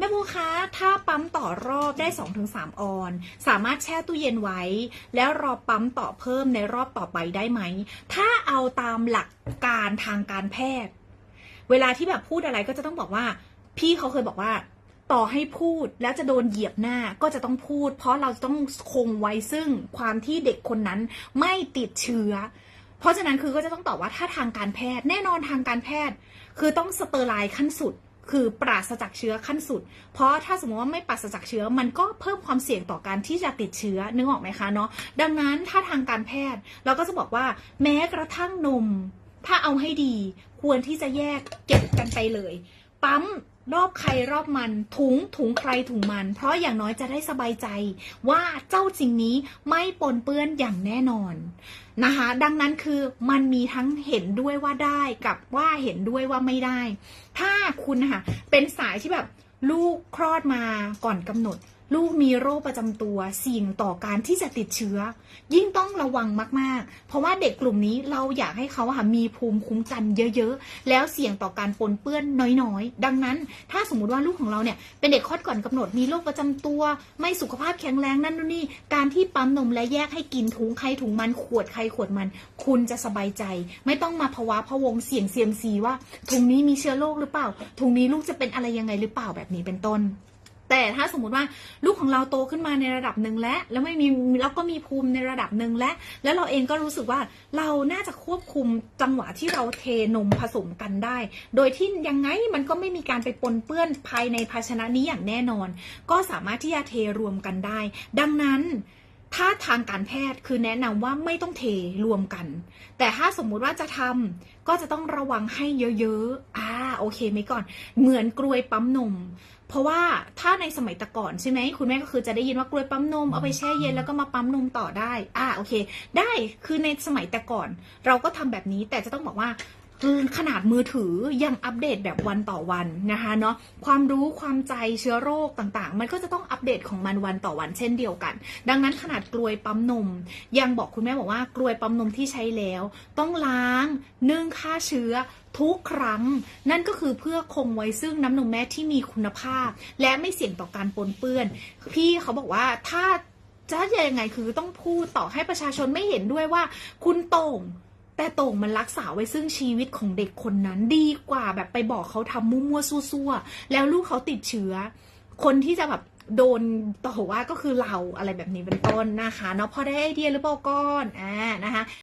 แม่บูคะถ้าปั๊มต่อรอบได้ 2-3 ออน สามารถแช่ตู้เย็นไว้ แล้วรอปั๊มต่อเพิ่มในรอบต่อไปได้ไหม ถ้าเอาตามหลักการทางการแพทย์ เวลาที่แบบพูดอะไรก็จะต้องบอกว่า พี่เขาเคยบอกว่าต่อให้พูดแล้วจะโดนเหยียบหน้าก็จะต้องพูด เพราะเราจะต้องคงไว้ซึ่งความที่เด็กคนนั้นไม่ติดเชื้อ เพราะฉะนั้นคือก็จะต้องตอบว่าถ้าทางการแพทย์ แน่นอนทางการแพทย์ คือต้องสเตอร์ไลน์ขั้นสุด คือปราศจากเชื้อขั้นสุด เพราะถ้าสมมติว่าไม่ปราศจากเชื้อ มันก็เพิ่มความเสี่ยงต่อการที่จะติดเชื้อนึกออกไหมคะเนาะ ดังนั้นถ้าทางการแพทย์เราก็จะบอกว่าแม้กระทั่งนม ถ้าเอาให้ดี ควรที่จะแยกเก็บกันไปเลย ปั๊มรอบใครรอบมันถุงถุงใครถุงมัน เพราะอย่างน้อยจะได้สบายใจ ว่าเจ้าสิ่งนี้ไม่ปนเปื้อนอย่างแน่นอนนะคะดังนั้นคือมันมีทั้งเห็นด้วยว่าได้กับว่าเห็นด้วยว่าไม่ได้ ถ้าคุณค่ะเป็นสายที่แบบลูกคลอดมาก่อนกำหนด ลูกมีโรคประจำตัวเสี่ยงต่อการที่จะติดเชื้อ ยิ่งต้องระวังมาก ๆ เพราะว่าเด็กกลุ่มนี้เราอยากให้เขาค่ะมีภูมิคุ้มกันเยอะ ๆ แล้วเสี่ยงต่อการปนเปื้อนน้อยๆ ดังนั้น ถ้าสมมุติว่าลูกของเราเนี่ยเป็นเด็กคลอดก่อนกำหนดมีโรคประจำตัว ไม่สุขภาพแข็งแรงนั่นนู่นนี่การที่ปั๊มนมและแยกให้กินถุงใครถุงมันขวดใครขวดมัน คุณจะสบายใจ ไม่ต้องมาภาวะพะวงเสี่ยงเซียมซีว่าถุงนี้มีเชื้อโรคหรือเปล่าถุงนี้ลูกจะเป็นอะไรยังไงหรือเปล่าแบบนี้เป็นต้น แต่ถ้าสมมติว่าลูกของเราโตขึ้นมาในระดับหนึ่งแล้ว แล้วไม่มีแล้วก็มีภูมิในระดับหนึ่งแล้ว แล้วเราเองก็รู้สึกว่าเราน่าจะควบคุมจังหวะที่เราเทนมผสมกันได้ โดยที่ยังไงมันก็ไม่มีการไปปนเปื้อนภายในภาชนะนี้อย่างแน่นอน ก็สามารถที่จะเทรวมกันได้ ดังนั้นถ้าทางการแพทย์คือแนะนำว่าไม่ต้องเทรวมกัน แต่ถ้าสมมุติว่าจะทำก็จะต้องระวังให้เยอะๆอ่า โอเคไหมก่อน เหมือนกลวยปั๊มนม เพราะว่าถ้าในสมัยแต่ก่อนใช่ไหมคุณแม่ก็คือจะได้ยินว่ากลวยปั๊มนมเอาไปแช่เย็นแล้วก็มาปั๊มนมต่อได้ อ่าโอเค ได้คือในสมัยแต่ก่อน เราก็ทำแบบนี้แต่จะต้องบอกว่าคือ ขนาดมือถือยังอัปเดตแบบวันต่อวันนะคะเนาะความรู้ความใจเชื้อโรคต่างๆ มันก็จะต้องอัปเดตของมันวันต่อวันเช่นเดียวกัน ดังนั้นขนาดกลวยปั๊มนม ยังบอกคุณแม่บอกว่ากลวยปั๊มนมที่ใช้แล้ว ต้องล้างนึ่งฆ่าเชื้อทุกครั้ง นั่นก็คือเพื่อคงไว้ซึ่งน้ำนมแม่ที่มีคุณภาพ และไม่เสี่ยงต่อการปนเปื้อน พี่เขาบอกว่าถ้าจะยังไงคือต้องพูดต่อให้ประชาชนไม่เห็นด้วยว่า คุณโต่ง แต่โต่งมันรักษาไว้ซึ่งชีวิตของเด็กคนนั้นดีกว่าแบบไปบอกเขาทำมั่วๆซั่วๆแล้วลูกเขาติดเชื้อ คนที่จะแบบโดนต่อว่าก็คือเราอะไรแบบนี้เป็นต้นนะคะเนาะพอได้ไอเดียหรือเปล่าก้อนอ่านะคะ